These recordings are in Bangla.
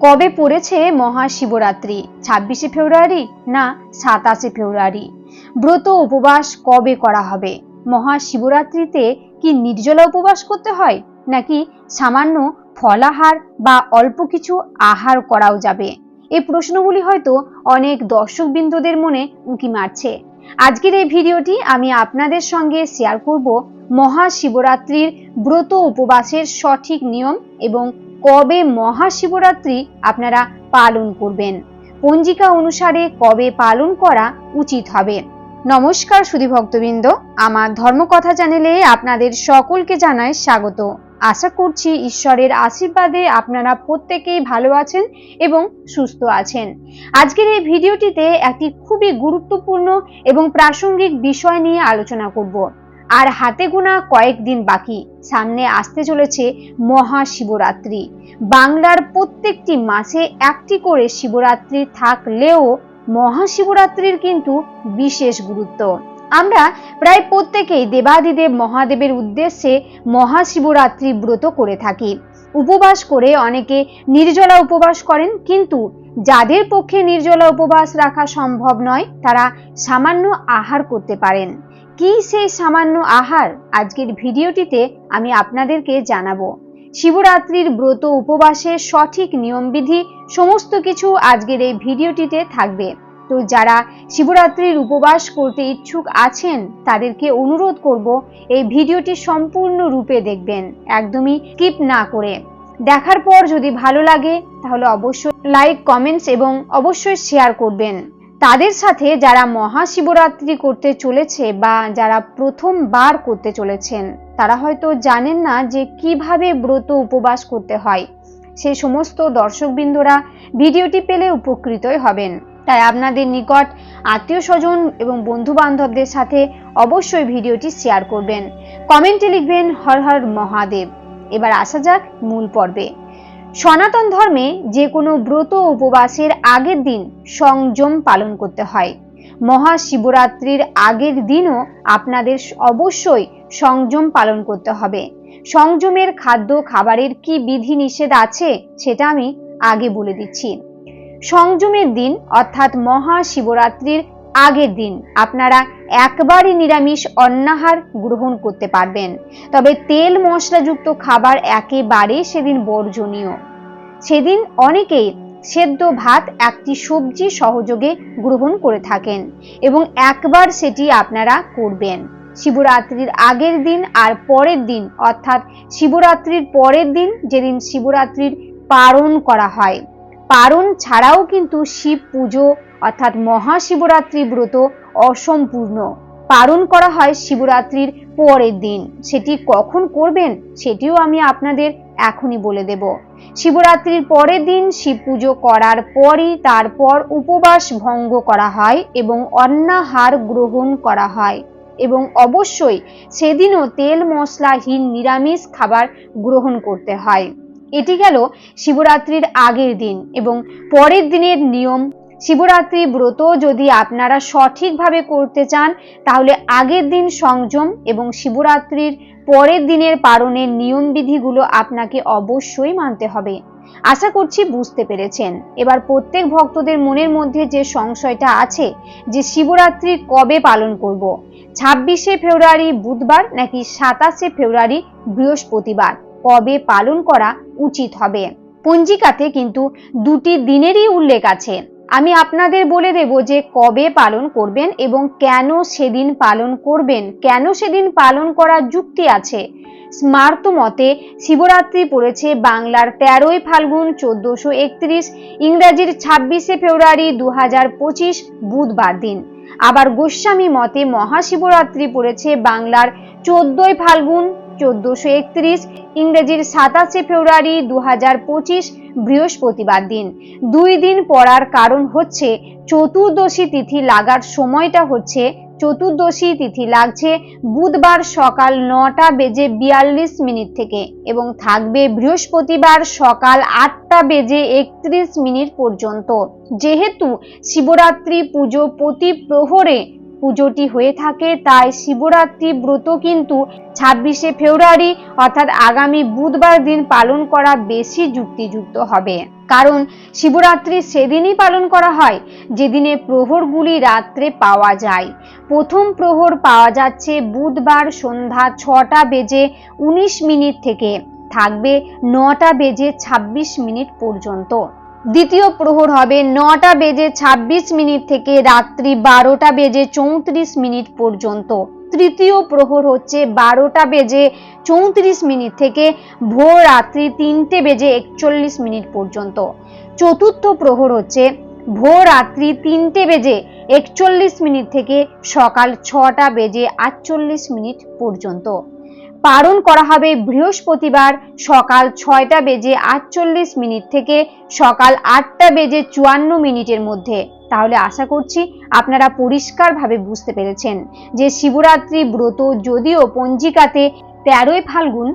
কবে পড়েছে মহাশিবরাত্রি? ছাব্বিশে ফেব্রুয়ারি না সাতাশে ফেব্রুয়ারি? ব্রত উপবাস কবে করা হবে? মহাশিবরাত্রিতে কি নির্জলা উপবাস করতে হয়? নাকি সামান্য ফলাহার বা অল্প কিছু আহার করাও যাবে? এই প্রশ্নগুলি হয়তো অনেক দর্শকবৃন্দদের মনে উঁকি মারছে। আজকের এই ভিডিওটি আমি আপনাদের সঙ্গে শেয়ার করব মহাশিবরাত্রির ব্রত উপবাসের সঠিক নিয়ম এবং কবে মহাশিবরাত্রি আপনারা পালন করবেন? পঞ্জিকা অনুসারে কবে পালন করা উচিত হবে? নমস্কার সুধী ভক্তবৃন্দ আমার ধর্মকথা চ্যানেলে আপনাদের সকলকে জানায় স্বাগত। আশা করছি ঈশ্বরের আশীর্বাদে আপনারা প্রত্যেকেই ভালো আছেন এবং সুস্থ আছেন। আজকের এই ভিডিওটিতে একটি খুবই গুরুত্বপূর্ণ এবং প্রাসঙ্গিক বিষয় নিয়ে আলোচনা করব। আর হাতে গোনা কয়েকদিন বাকি, সামনে আসতে চলেছে মহাশিবরাত্রি। বাংলার প্রত্যেকটি মাসে একটি করে শিবরাত্রি থাকলেও মহাশিবরাত্রির কিন্তু বিশেষ গুরুত্ব। আমরা প্রায় প্রত্যেকেই দেবাদিদেব মহাদেবের উদ্দেশ্যে মহাশিবরাত্রি ব্রত করে থাকি। উপবাস করে অনেকে নির্জলা উপবাস করেন, কিন্তু যাদের পক্ষে নির্জলা উপবাস রাখা সম্ভব নয়, তারা সামান্য আহার করতে পারেন। কি সেই সামান্য আহার আজকের ভিডিওটিতে আমি আপনাদেরকে জানাব। শিবরাত্রির ব্রত উপবাসের সঠিক নিয়মবিধি সমস্ত কিছু আজকের এই ভিডিওটিতে থাকবে। তো যারা শিবরাত্রির উপবাস করতে ইচ্ছুক আছেন, তাদেরকে অনুরোধ করব এই ভিডিওটি সম্পূর্ণ রূপে দেখবেন, একদমই স্কিপ না করে। দেখার পর যদি ভালো লাগে, তাহলে অবশ্যই লাইক, কমেন্টস এবং অবশ্যই শেয়ার করবেন। তাদের সাথে যারা মহাশিবরাত্রি করতে চলেছে বা যারা প্রথমবার করতে চলেছেন, তারা হয়তো জানেন না যে কীভাবে ব্রত উপবাস করতে হয়। সেই সমস্ত দর্শকবৃন্দরা ভিডিওটি পেলে উপকৃতই হবেন। তাই আপনাদের নিকট আত্মীয় স্বজন এবং বন্ধু বান্ধবদের সাথে অবশ্যই ভিডিওটি শেয়ার করবেন। কমেন্টে লিখবেন হর হর মহাদেব। এবার আসা যাক মূল পর্বে। সনাতন ধর্মে যে কোনো ব্রত উপবাসের আগের দিন সংযম পালন করতে হয়। মহাশিবরাত্রির আগের দিনও আপনাদের অবশ্যই সংযম পালন করতে হবে। সংযমের খাদ্য, খাবারের কি বিধি নিষেধ আছে সেটা আমি আগে বলে দিচ্ছি। সংযমের দিন অর্থাৎ মহাশিবরাত্রির আগের দিন আপনারা একবারই নিরামিষ অন্নাহার গ্রহণ করতে পারবেন। তবে তেল মশলাযুক্ত খাবার একেবারে সেদিন বর্জনীয়। সেদিন অনেকেই সেদ্ধ ভাত একটি সবজি সহযোগে গ্রহণ করে থাকেন এবং একবার সেটি আপনারা করবেন। শিবরাত্রির আগের দিন আর পরের দিন, অর্থাৎ শিবরাত্রির পরের দিন যেদিন শিবরাত্রির পারণ করা হয়। পারণ ছাড়াও কিন্তু শিব পুজো অর্থাৎ মহাশিবরাত্রি ব্রত অসম্পূর্ণ। পালন করা হয় শিবরাত্রির পরের দিন। সেটি কখন করবেন সেটিও আমি আপনাদের এখনই বলে দেব। শিবরাত্রির পরের দিন শিব পুজো করার পরই তারপর উপবাস ভঙ্গ করা হয় এবং অন্নাহার গ্রহণ করা হয় এবং অবশ্যই সেদিনও তেল মশলাহীন নিরামিষ খাবার গ্রহণ করতে হয়। এটি গেল শিবরাত্রির আগের দিন এবং পরের দিনের নিয়ম শিবরাত্রি ব্রত যদি আপনারা সঠিকভাবে করতে চান, তাহলে আগের দিন সংযম এবং শিবরাত্রির পরের দিনের পালনের নিয়মবিধিগুলো আপনাকে অবশ্যই মানতে হবে। আশা করছি বুঝতে পেরেছেন। এবার প্রত্যেক ভক্তদের মনের মধ্যে যে সংশয়টা আছে, যে শিবরাত্রি কবে পালন করব। ছাব্বিশে ফেব্রুয়ারি বুধবার নাকি সাতাশে ফেব্রুয়ারি বৃহস্পতিবার? কবে পালন করা উচিত হবে? পঞ্জিকাতে কিন্তু দুটি দিনেরই উল্লেখ আছে। আমি আপনাদের বলে দেব যে কবে পালন করবেন এবং কেন সেদিন পালন করবেন। কেন সেদিন পালন করার যুক্তি আছে? স্মার্ত মতে শিবরাত্রি পড়েছে বাংলার তেরোই ফাল্গুন চোদ্দশো একত্রিশ, ইংরাজির ছাব্বিশে ফেব্রুয়ারি দু হাজার পঁচিশ বুধবার দিন। আবার গোস্বামী মতে মহাশিবরাত্রি পড়েছে বাংলার চোদ্দই ফাল্গুন চোদ্দশো একত্রিশ, ইংরেজির সাতাশে ফেব্রুয়ারি দু হাজার পঁচিশ, বৃহস্পতিবার দিন। দুই দিন পড়ার কারণ হচ্ছে, চতুর্দশী তিথি লাগার সময়টা হচ্ছে, চতুর্দশী তিথি লাগছে বুধবার সকাল নটা বেজে বিয়াল্লিশ মিনিট থেকে এবং থাকবে বৃহস্পতিবার সকাল আটটা বেজে একত্রিশ মিনিট পর্যন্ত। যেহেতু শিবরাত্রি পুজো প্রতি প্রহরে পুজোটি হয়ে থাকে, তাই শিবরাত্রি ব্রত কিন্তু ছাব্বিশে ফেব্রুয়ারি, অর্থাৎ আগামী বুধবার দিন পালন করা বেশি যুক্তিযুক্ত হবে। কারণ শিবরাত্রি সেদিনই পালন করা হয়, যেদিনে প্রহরগুলি রাত্রে পাওয়া যায়। প্রথম প্রহর পাওয়া যাচ্ছে বুধবার সন্ধ্যা ছটা বেজে উনিশ মিনিট থেকে, থাকবে নটা বেজে ২৬ মিনিট পর্যন্ত। দ্বিতীয় প্রহর হবে নটা বেজে ২৬ মিনিট থেকে রাত্রি বারোটা বেজে চৌত্রিশ মিনিট পর্যন্ত। তৃতীয় প্রহর হচ্ছে বারোটা বেজে চৌত্রিশ মিনিট থেকে ভোর রাত্রি তিনটে বেজে একচল্লিশ মিনিট পর্যন্ত। চতুর্থ প্রহর হচ্ছে ভোর রাত্রি তিনটে বেজে একচল্লিশ মিনিট থেকে সকাল ছটা বেজে আটচল্লিশ মিনিট পর্যন্ত। পালন করা হবে বৃহস্পতিবার সকাল ছয়টা বেজে আটচল্লিশ মিনিট থেকে সকাল আটটা বেজে চুয়ান্ন মিনিটের মধ্যে। তাহলে আশা করছি আপনারা পরিষ্কারভাবে বুঝতে পেরেছেন যে শিবরাত্রি ব্রত যদিও পঞ্জিকাতে তেরোই ফাল্গুন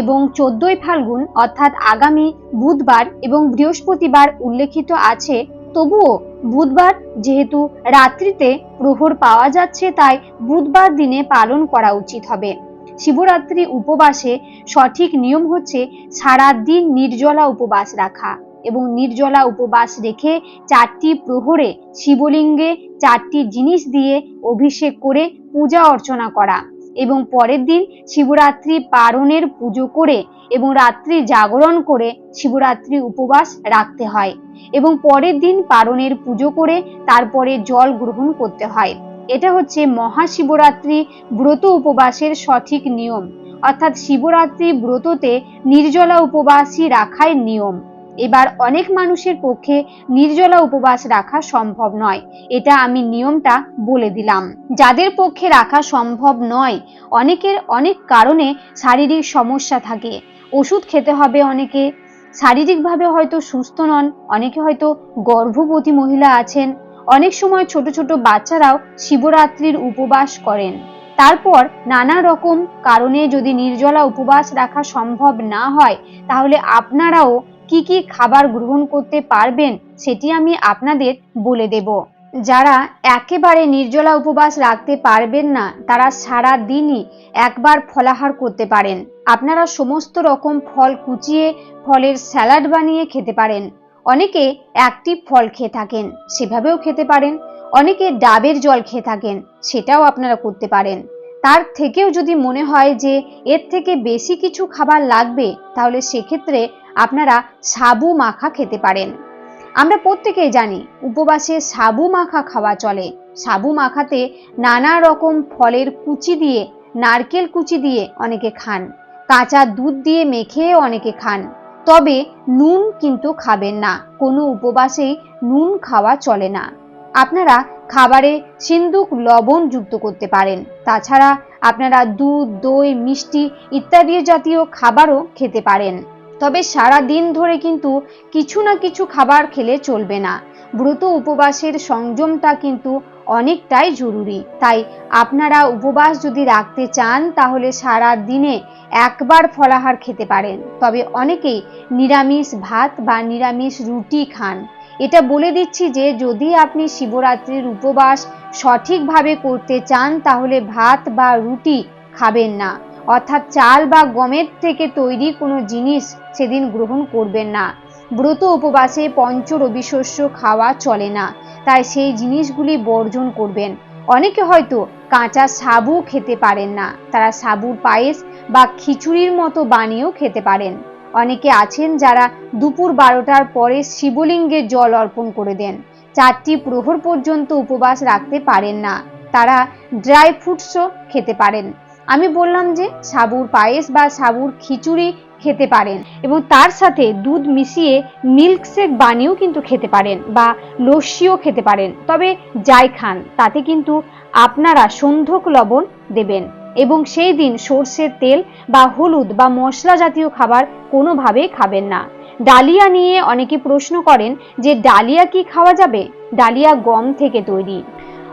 এবং চোদ্দই ফাল্গুন অর্থাৎ আগামী বুধবার এবং বৃহস্পতিবার উল্লেখিত আছে, তবুও বুধবার যেহেতু রাত্রিতে প্রহর পাওয়া যাচ্ছে, তাই বুধবার দিনে পালন করা উচিত হবে। শিবরাত্রি উপবাসে সঠিক নিয়ম হচ্ছে সারা দিন নির্জলা উপবাস রাখা এবং নির্জলা উপবাস রেখে চারটি প্রহরে শিবলিঙ্গে চারটি জিনিস দিয়ে অভিষেক করে পূজা অর্চনা করা এবং পরের দিন শিবরাত্রি পারণের পুজো করে এবং রাত্রি জাগরণ করে শিবরাত্রি উপবাস রাখতে হয় এবং পরের দিন পারণের পুজো করে তারপরে জল গ্রহণ করতে হয়। এটা হচ্ছে মহাশিবরাত্রি ব্রত উপবাসের সঠিক নিয়ম। অর্থাৎ শিবরাত্রি ব্রততে নির্জলা উপবাসই রাখাই নিয়ম। এবার অনেক মানুষের পক্ষে নির্জলা উপবাস রাখা সম্ভব নয়। এটা আমি নিয়মটা বলে দিলাম। যাদের পক্ষে রাখা সম্ভব নয়, অনেকের অনেক কারণে শারীরিক সমস্যা থাকে। ওষুধ খেতে হবে অনেকে। শারীরিকভাবে হয়তো সুস্থ নন, অনেকে হয়তো গর্ভবতী মহিলা আছেন অনেক সময় ছোট ছোট বাচ্চারাও শিবরাত্রির উপবাস করেন। তারপর নানা রকম কারণে যদি নির্জলা উপবাস রাখা সম্ভব না হয়, তাহলে আপনারাও কি কি খাবার গ্রহণ করতে পারবেন সেটি আমি আপনাদের বলে দেব। যারা একেবারে নির্জলা উপবাস রাখতে পারবেন না, তারা সারা দিনই একবার ফলাহার করতে পারেন। আপনারা সমস্ত রকম ফল কুচিয়ে, ফলের স্যালাড বানিয়ে খেতে পারেন। অনেকে একটি ফল খেয়ে থাকেন, সেভাবেও খেতে পারেন। অনেকে ডাবের জল খেয়ে থাকেন, সেটাও আপনারা করতে পারেন। তার থেকেও যদি মনে হয় যে এর থেকে বেশি কিছু খাবার লাগবে, তাহলে সেক্ষেত্রে আপনারা সাবু মাখা খেতে পারেন। আমরা প্রত্যেকেই জানি, উপবাসে সাবু মাখা খাওয়া চলে। সাবু মাখাতে নানা রকম ফলের কুচি দিয়ে, নারকেল কুচি দিয়ে অনেকে খান। কাঁচা দুধ দিয়ে মেখে অনেকে খান। তবে নুন কিন্তু খাবেন না। কোনো উপবাসেই নুন খাওয়া চলে না। আপনারা খাবারে সিন্দুক, লবণ যুক্ত করতে পারেন। তাছাড়া আপনারা দুধ, দই, মিষ্টি ইত্যাদি জাতীয় খাবারও খেতে পারেন। তবে সারা দিন ধরে কিন্তু কিছু না কিছু খাবার খেলে চলবে না। ব্রত উপবাসের সংযমটা কিন্তু অনেকটাই জরুরি। তাই আপনারা উপবাস যদি রাখতে চান, তাহলে সারা দিনে একবার ফলাহার খেতে পারেন। তবে অনেকেই নিরামিষ ভাত বা নিরামিষ রুটি খান। এটা বলে দিচ্ছি যে, যদি আপনি শিবরাত্রির উপবাস সঠিকভাবে করতে চান, তাহলে ভাত বা রুটি খাবেন না। অর্থাৎ চাল বা গমের থেকে তৈরি কোনো জিনিস সেদিন গ্রহণ করবেন না। ব্রত উপবাসে পঞ্চ রবি শস্য খাওয়া চলে না। তাই সেই জিনিসগুলি বর্জন করবেন। অনেকে হয়তো কাঁচা সাবু খেতে পারেন না। তারা সাবুর পায়েস বা খিচুড়ির মতো বানিয়েও খেতে পারেন। অনেকে আছেন যারা দুপুর বারোটার পরে শিবলিঙ্গে জল অর্পণ করে দেন। চারটি প্রহর পর্যন্ত উপবাস রাখতে পারেন না। তারা ড্রাই ফ্রুটসও খেতে পারেন। আমি বললাম যে সাবুর পায়েস বা সাবুর খিচুড়ি খেতে পারেন এবং তার সাথে দুধ মিশিয়ে মিল্কশেক বানিয়েও কিন্তু খেতে পারেন বা লস্যিও খেতে পারেন। তবে যাই খান, তাতে কিন্তু আপনারা সন্ধক লবণ দেবেন এবং সেই দিন সর্ষের তেল বা হলুদ বা মশলা জাতীয় খাবার কোনোভাবেই খাবেন না। ডালিয়া নিয়ে অনেকে প্রশ্ন করেন যে ডালিয়া কি খাওয়া যাবে? ডালিয়া গম থেকে তৈরি।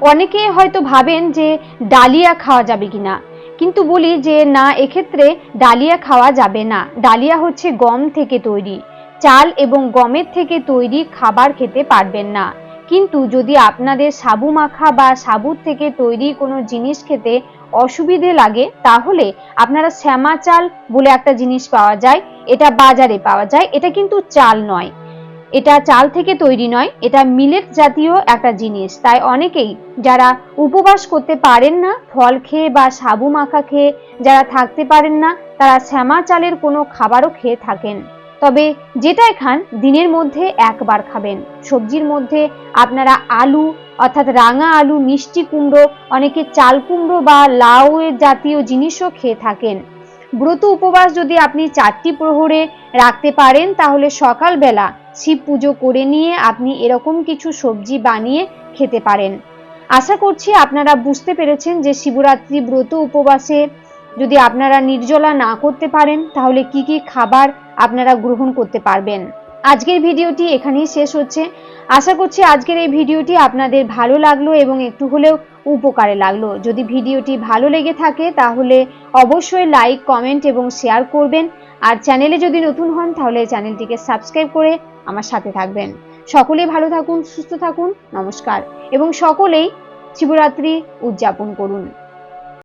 অনেকে হয়তো ভাবেন যে ডালিয়া খাওয়া যাবে কিনা। কিন্তু বলি যে, না, এক্ষেত্রে ডালিয়া খাওয়া যাবে না। ডালিয়া হচ্ছে গম থেকে তৈরি। চাল এবং গমের থেকে তৈরি খাবার খেতে পারবেন না। কিন্তু যদি আপনাদের সাবু মাখা বা সাবুর থেকে তৈরি কোনো জিনিস খেতে অসুবিধে লাগে, তাহলে আপনারা শ্যামা চাল বলে একটা জিনিস পাওয়া যায়। এটা বাজারে পাওয়া যায়। এটা কিন্তু চাল নয়। এটা চাল থেকে তৈরি নয়, এটা মিলেট জাতীয় একটা জিনিস। তাই অনেকেই যারা উপবাস করতে পারেন না, ফল খেয়ে বা সাবু মাখা খেয়ে যারা থাকতে পারেন না, তারা শ্যামা চালের কোনো খাবারও খেয়ে থাকেন। তবে যেটাই খান, দিনের মধ্যে একবার খাবেন। সবজির মধ্যে আপনারা আলু, অর্থাৎ রাঙা আলু, মিষ্টি কুমড়ো, অনেকে চাল কুমড়ো বা লাউ জাতীয় জিনিসও খেয়ে থাকেন। ব্রত উপবাস যদি আপনি চারটি প্রহরে রাখতে পারেন, তাহলে সকালবেলা শিব পুজো করে নিয়ে আপনি এরকম কিছু সবজি বানিয়ে খেতে পারেন। আশা করছি আপনারা বুঝতে পেরেছেন যে শিবরাত্রি ব্রত উপবাসে যদি আপনারা নির্জলা না করতে পারেন, তাহলে কি কি খাবার আপনারা গ্রহণ করতে পারবেন। আজকের ভিডিওটি এখানেই শেষ হচ্ছে। আশা করছি আজকের এই ভিডিওটি আপনাদের ভালো লাগল এবং একটু হলেও উপকারে লাগল। যদি ভিডিওটি ভালো লেগে থাকে, তাহলে অবশ্যই লাইক, কমেন্ট এবং শেয়ার করবেন। আর চ্যানেলে যদি নতুন হন, তাহলে চ্যানেলটিকে সাবস্ক্রাইব করে আমার সাথে থাকবেন। সকলেই ভালো থাকুন সুস্থ থাকুন নমস্কার। এবং সকলেই শিবরাত্রি উদযাপন করুন।